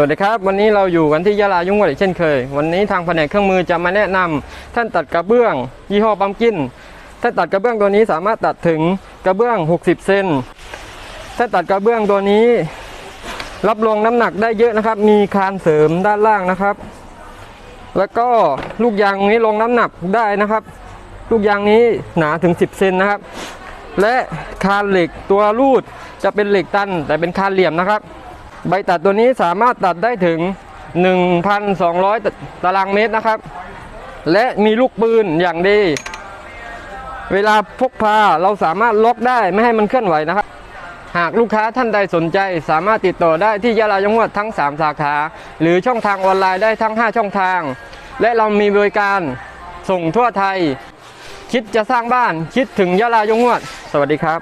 สวัสดีครับ วันนี้เราอยู่กันที่ยะลายุ่งวัดอีกเช่นเคย วันนี้ทางแผนกเครื่องมือจะมาแนะนำท่านตัดกระเบื้อง ยี่ห้อปั๊มกินท่านตัดกระเบื้องตัวนี้สามารถตัดถึงกระเบื้อง 60 เซนท่านตัดกระเบื้องตัวนี้ รับรองน้ำหนักได้เยอะนะครับ มีคานเสริมด้านล่างนะครับ แล้วก็ลูกยางนี้ลงน้ำหนักได้นะครับ ลูกยางนี้หนาถึง 10 เซนนะครับ และคานเหล็กตัวรูดจะเป็นเหล็กตัน แต่เป็นคานเหลี่ยมนะครับ ใบตัดตัวนี้สามารถตัดได้ถึง 1,200 ตารางเมตรนะครับ และมีลูกปืนอย่างดี เวลาพกพาเราสามารถล็อกได้ไม่ให้มันเคลื่อนไหวนะครับ หากลูกค้าท่านใดสนใจ สามารถติดต่อได้ที่ยะลาจังหวัดทั้ง 3 สาขา หรือช่องทางออนไลน์ได้ทั้ง 5 ช่องทาง และเรามีบริการส่งทั่วไทย คิดจะสร้างบ้านคิดถึงยะลาจังวด สวัสดีครับ